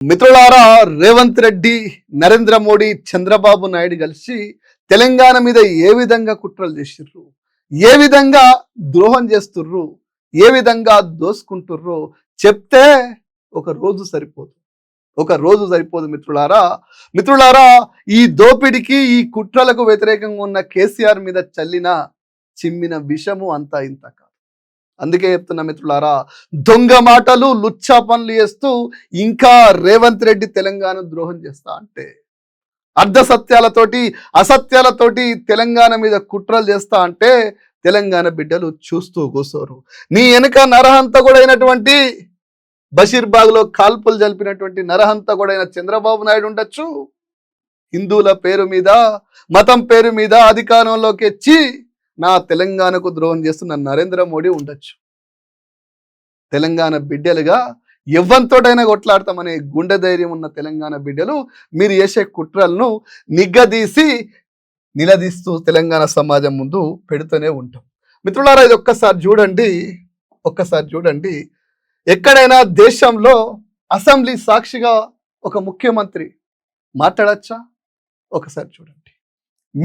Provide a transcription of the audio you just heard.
మిత్రులారా రేవంత్ రెడ్డి నరేంద్ర మోడీ చంద్రబాబు నాయుడు కలిసి తెలంగాణ మీద ఏ విధంగా కుట్రలు చేసిర్రు? ఏ విధంగా ద్రోహం చేస్తుర్రు? ఏ విధంగా దోసుకుంటుర్రు? చెప్తే ఒక రోజు సరిపోదు. ఒక రోజు సరిపోదు మిత్రులారా. మిత్రులారా ఈ దోపిడికి ఈ కుట్రలకు వ్యతిరేకంగా ఉన్న కేసీఆర్ మీద చల్లిన చిమ్మిన విషము అంతా ఇంత అందుకే చెప్తున్నా మిత్రులారా దొంగ మాటలు లుచ్చా పనులు చేస్తూ ఇంకా రేవంత్ రెడ్డి తెలంగాణ ద్రోహం చేస్తా అంటే అర్ధ సత్యాలతోటి అసత్యాలతోటి తెలంగాణ మీద కుట్రలు చేస్తా అంటే తెలంగాణ బిడ్డలు చూస్తూ కూసోరు. నీ వెనుక నరహంతకుడైనటువంటి బషీర్బాగ్లో కాల్పులు జరిపినటువంటి నరహంత కూడా అయిన చంద్రబాబు నాయుడు ఉండొచ్చు. హిందువుల పేరు మీద మతం పేరు మీద అధికారంలోకి వచ్చి నా తెలంగాణకు ద్రోహం చేస్తున్న నరేంద్ర మోడీ ఉండొచ్చు. తెలంగాణ బిడ్డలుగా ఎవ్వంతోటైనా కొట్లాడతామనే గుండె ధైర్యం ఉన్న తెలంగాణ బిడ్డలు మీరు చేసే కుట్రలను నిగ్గదీసి నిలదీస్తూ తెలంగాణ సమాజం ముందు పెడుతూనే ఉంటాం. మిత్రులారా ఇది ఒక్కసారి చూడండి ఒక్కసారి చూడండి. ఎక్కడైనా దేశంలో అసెంబ్లీ సాక్షిగా ఒక ముఖ్యమంత్రి మాట్లాడచ్చా? ఒకసారి చూడండి.